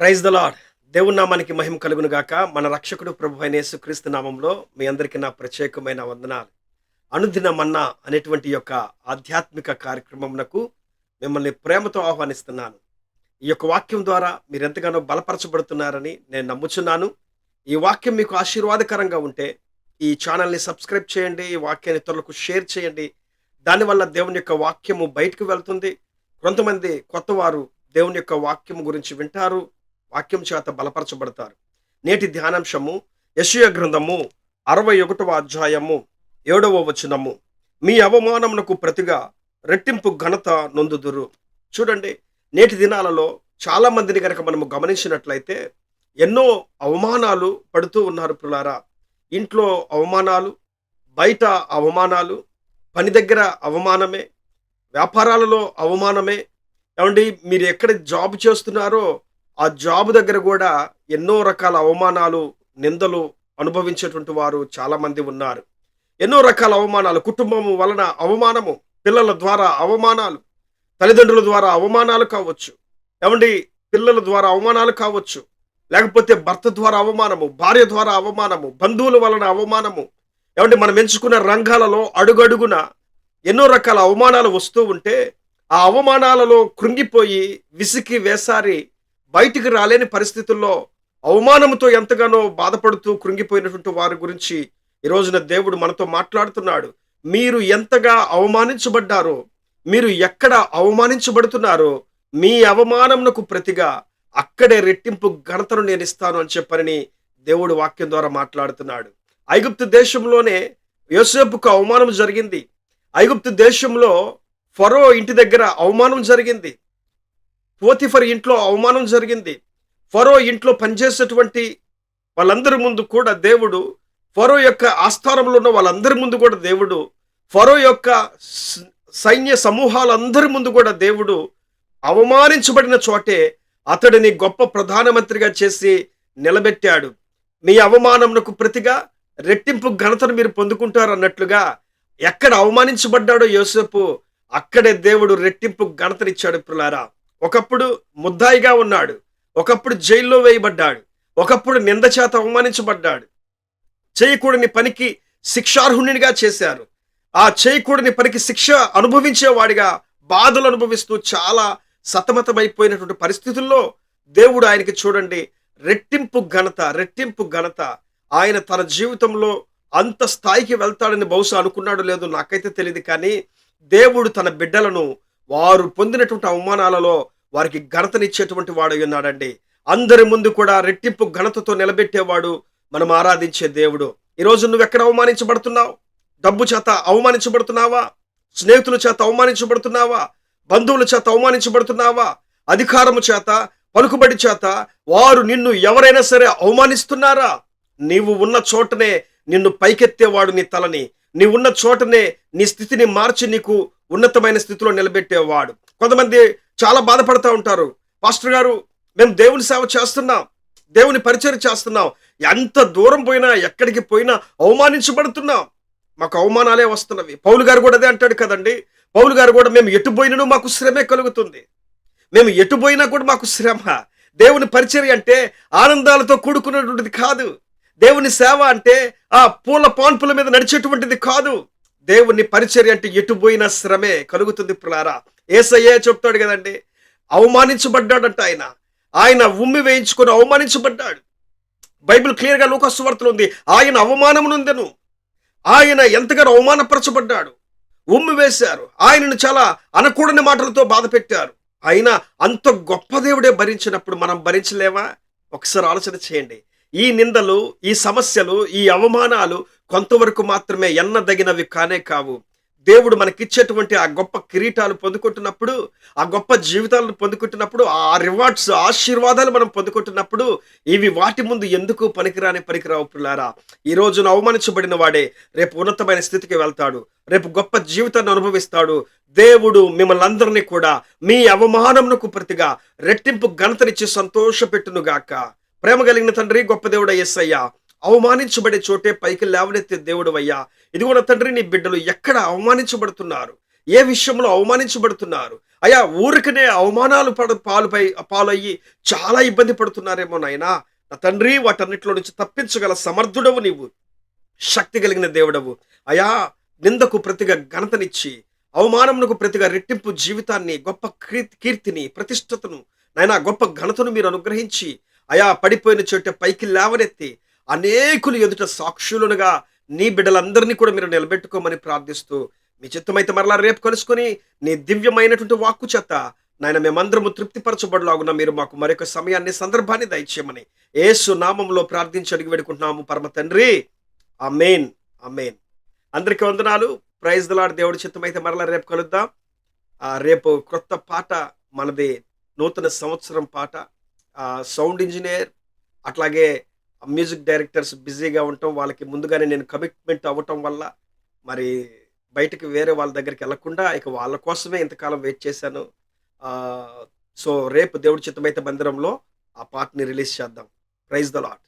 Praise the lord దేవుని నామానికి మహిమ కలుగును గాక. మన రక్షకుడు ప్రభు అయిన యేసుక్రీస్తు నామంలో మీ అందరికీ నా ప్రత్యేకమైన వందనాలు. అనుదిన మన్నా అనేటువంటి యొక్క ఆధ్యాత్మిక కార్యక్రమంనకు మిమ్మల్ని ప్రేమతో ఆహ్వానిస్తున్నాను. ఈ యొక్క వాక్యం ద్వారా మీరు ఎంతగానో బలపరచబడుతున్నారని నేను నమ్ముచున్నాను. ఈ వాక్యం మీకు ఆశీర్వాదకరంగా ఉంటే ఈ ఛానల్ని సబ్స్క్రైబ్ చేయండి ఈ వాక్యాన్ని త్వరకు షేర్ చేయండి. దానివల్ల దేవుని యొక్క వాక్యము బయటకు వెళ్తుంది. కొంతమంది కొత్తవారు దేవుని యొక్క వాక్యం గురించి వింటారు. వాక్యం చేత బలపరచబడతారు. నేటి ధ్యానాంశము యశయ గ్రంథము అరవై ఒకటవ అధ్యాయము ఏడవ వచనము. మీ అవమానమునకు ప్రతిగా రెట్టింపు ఘనత నొందుదురు. చూడండి నేటి దినాలలో చాలా మందిని కనుక మనము గమనించినట్లయితే ఎన్నో అవమానాలు పడుతూ ఉన్నారు పిల్లారా. ఇంట్లో అవమానాలు బయట అవమానాలు పని దగ్గర అవమానమే వ్యాపారాలలో అవమానమే. ఏమండి మీరు ఎక్కడ జాబ్ చేస్తున్నారో ఆ జాబ్ దగ్గర కూడా ఎన్నో రకాల అవమానాలు నిందలు అనుభవించేటువంటి వారు చాలామంది ఉన్నారు. ఎన్నో రకాల అవమానాలు కుటుంబం వలన అవమానము పిల్లల ద్వారా అవమానాలు తల్లిదండ్రుల ద్వారా అవమానాలు కావచ్చు. ఏమండి? పిల్లల ద్వారా అవమానాలు కావచ్చు. లేకపోతే భర్త ద్వారా అవమానము భార్య ద్వారా అవమానము బంధువుల వలన అవమానము. ఏమంటే మనం ఎంచుకున్న రంగాలలో అడుగడుగున ఎన్నో రకాల అవమానాలు వస్తూ ఉంటే ఆ అవమానాలలో కృంగిపోయి విసికి వేసారి బయటికి రాలేని పరిస్థితుల్లో అవమానంతో ఎంతగానో బాధపడుతూ కృంగిపోయినటువంటి వారి గురించి ఈ రోజున దేవుడు మనతో మాట్లాడుతున్నాడు. మీరు ఎంతగా అవమానించబడ్డారో మీరు ఎక్కడ అవమానించబడుతున్నారో మీ అవమానమునకు ప్రతిగా అక్కడే రెట్టింపు ఘనతను నేను ఇస్తాను అని చెప్పని దేవుడు వాక్యం ద్వారా మాట్లాడుతున్నాడు. ఐగుప్తు దేశంలోనే యోసేపుకు అవమానం జరిగింది. ఐగుప్తు దేశంలో ఫరో ఇంటి దగ్గర అవమానం జరిగింది. పోతిఫర్ ఇంట్లో అవమానం జరిగింది. ఫరో ఇంట్లో పనిచేసేటువంటి వాళ్ళందరి ముందు కూడా దేవుడు ఫరో యొక్క ఆస్థానంలో ఉన్న వాళ్ళందరి ముందు కూడా దేవుడు ఫరో యొక్క సైన్య సమూహాలందరి ముందు కూడా దేవుడు అవమానించబడిన చోటే అతడిని గొప్ప ప్రధానమంత్రిగా చేసి నిలబెట్టాడు. మీ అవమానంకు ప్రతిగా రెట్టింపు ఘనతను మీరు పొందుకుంటారు అన్నట్లుగా ఎక్కడ అవమానించబడ్డాడో యోసేపు అక్కడే దేవుడు రెట్టింపు ఘనతనిచ్చాడు పిల్లారా. ఒకప్పుడు ముద్దాయిగా ఉన్నాడు. ఒకప్పుడు జైల్లో వేయబడ్డాడు. ఒకప్పుడు నింద చేత అవమానించబడ్డాడు. చేయకూడని పనికి శిక్షార్హునిగా చేశారు. ఆ చేయకూడని పనికి శిక్ష అనుభవించేవాడిగా బాధలు అనుభవిస్తూ చాలా సతమతమైపోయినటువంటి పరిస్థితుల్లో దేవుడు ఆయనకి చూడండి రెట్టింపు ఘనత రెట్టింపు ఘనత. ఆయన తన జీవితంలో అంత స్థాయికి వెళ్తాడని బహుశా అనుకున్నాడు లేదు నాకైతే తెలియదు కానీ దేవుడు తన బిడ్డలను వారు పొందినటువంటి అవమానాలలో వారికి ఘనతనిచ్చేటువంటి వాడు ఉన్నాడండి. అందరి ముందు కూడా రెట్టింపు ఘనతతో నిలబెట్టేవాడు మనం ఆరాధించే దేవుడు. ఈరోజు నువ్వు ఎక్కడ అవమానించబడుతున్నావు? డబ్బు చేత అవమానించబడుతున్నావా? స్నేహితుల చేత అవమానించబడుతున్నావా? బంధువుల చేత అవమానించబడుతున్నావా? అధికారము చేత పలుకుబడి చేత వారు నిన్ను ఎవరైనా సరే అవమానిస్తున్నారా? నీవు ఉన్న చోటనే నిన్ను పైకెత్తేవాడు నీ తలని. నీవున్న చోటనే నీ స్థితిని మార్చి నీకు ఉన్నతమైన స్థితిలో నిలబెట్టేవాడు. కొంతమంది చాలా బాధపడుతూ ఉంటారు. పాస్టర్ గారు మేము దేవుని సేవ చేస్తున్నాం. దేవుని పరిచయం చేస్తున్నాం. ఎంత దూరం పోయినా ఎక్కడికి పోయినా అవమానించబడుతున్నాం. మాకు అవమానాలే వస్తున్నవి. పౌలు గారు కూడా అదే అంటాడు కదండి. పౌలు గారు కూడా మేము ఎటు పోయినను మాకు శ్రమే కలుగుతుంది. మేము ఎటు పోయినా కూడా మాకు శ్రమ. దేవుని పరిచర్య అంటే ఆనందాలతో కూడుకున్నటువంటిది కాదు. దేవుని సేవ అంటే ఆ పూల పాన్పుల మీద నడిచేటువంటిది కాదు. దేవుని పరిచర్య అంటే ఎటు పోయినా శ్రమే కలుగుతుంది పులారా. ఏసయ్యే చెప్తాడు కదండి అవమానించబడ్డాడంట ఆయన. ఆయన ఉమ్మి వేయించుకొని అవమానించబడ్డాడు. బైబిల్ క్లియర్గా లోకస్వార్తలు ఉంది ఆయన అవమానమునుందెను. ఆయన ఎంతగానో అవమానపరచబడ్డాడు. ఉమ్మి వేశారు. ఆయనను చాలా అనకూడని మాటలతో బాధ పెట్టారు. అయినా అంత గొప్ప దేవుడే భరించినప్పుడు మనం భరించలేమా? ఒకసారి ఆలోచన చేయండి. ఈ నిందలు ఈ సమస్యలు ఈ అవమానాలు కొంతవరకు మాత్రమే ఎన్నదగినవి కానే కావు. దేవుడు మనకిచ్చేటువంటి ఆ గొప్ప కిరీటాలు పొందుకుంటున్నప్పుడు ఆ గొప్ప జీవితాలను పొందుకుంటున్నప్పుడు ఆ రివార్డ్స్ ఆశీర్వాదాలు మనం పొందుకుంటున్నప్పుడు ఇవి వాటి ముందు ఎందుకు పనికిరాని పనికిరావు పిల్లారా? ఈ రోజున అవమానించబడిన వాడే రేపు ఉన్నతమైన స్థితికి వెళ్తాడు. రేపు గొప్ప జీవితాన్ని అనుభవిస్తాడు. దేవుడు మిమ్మల్ని అందరినీ కూడా మీ అవమానమునకు ప్రతిగా రెట్టింపు ఘనతనిచ్చి సంతోషపెట్టునుగాక. ప్రేమ కలిగిన తండ్రి గొప్ప దేవుడు ఎస్సయ్యా అవమానించబడే చోటే పైకి లేవనెత్తే దేవుడు అయ్యా ఇది తండ్రి నీ బిడ్డలు ఎక్కడ అవమానించబడుతున్నారు? ఏ విషయంలో అవమానించబడుతున్నారు? అయా ఊరికనే అవమానాలు పడ పాలుపై పాలయ్యి చాలా ఇబ్బంది పడుతున్నారేమో నాయనా. నా తండ్రి వాటన్నిటిలో నుంచి తప్పించగల సమర్థుడవు నీవు. శక్తి కలిగిన దేవుడవు. అయా నిందకు ప్రతిగా ఘనతనిచ్చి అవమానమునకు ప్రతిగా రెట్టింపు జీవితాన్ని గొప్ప కీర్తి కీర్తిని ప్రతిష్టతను నాయన గొప్ప ఘనతను మీరు అనుగ్రహించి అయా పడిపోయిన చోట పైకి లేవనెత్తి అనేకులు ఎదుట సాక్షులుగా నీ బిడ్డలందరినీ కూడా మీరు నిలబెట్టుకోమని ప్రార్థిస్తూ మీ చిత్తమైతే మరలా రేపు కలుసుకొని నీ దివ్యమైనటువంటి వాక్కు చేత నాయన మేమందరము తృప్తిపరచబడలాగున్నా మీరు మాకు మరొక సమయాన్ని సందర్భాన్ని దయచేయమని ఏసు నామంలో ప్రార్థించి అడిగి పెడుకుంటున్నాము పరమ తండ్రి అమేన్ అమేన్ అందరికీ వందనాలు. ప్రైజ్ దలాడ్ దేవుడి చిత్తమైతే మరలా రేపు కలుద్దాం. రేపు క్రొత్త పాట మనది నూతన సంవత్సరం పాట. సౌండ్ ఇంజనీర్ అట్లాగే మ్యూజిక్ డైరెక్టర్స్ బిజీగా ఉండటం వాళ్ళకి ముందుగానే నేను కమిట్మెంట్ అవ్వటం వల్ల మరి బయటకు వేరే వాళ్ళ దగ్గరికి వెళ్ళకుండా ఇక వాళ్ళ కోసమే ఇంతకాలం వెయిట్ చేశాను. సో రేపు దేవుడి చిత్తమైతే మందిరంలో ఆ పాటని రిలీజ్ చేద్దాం. Praise the lot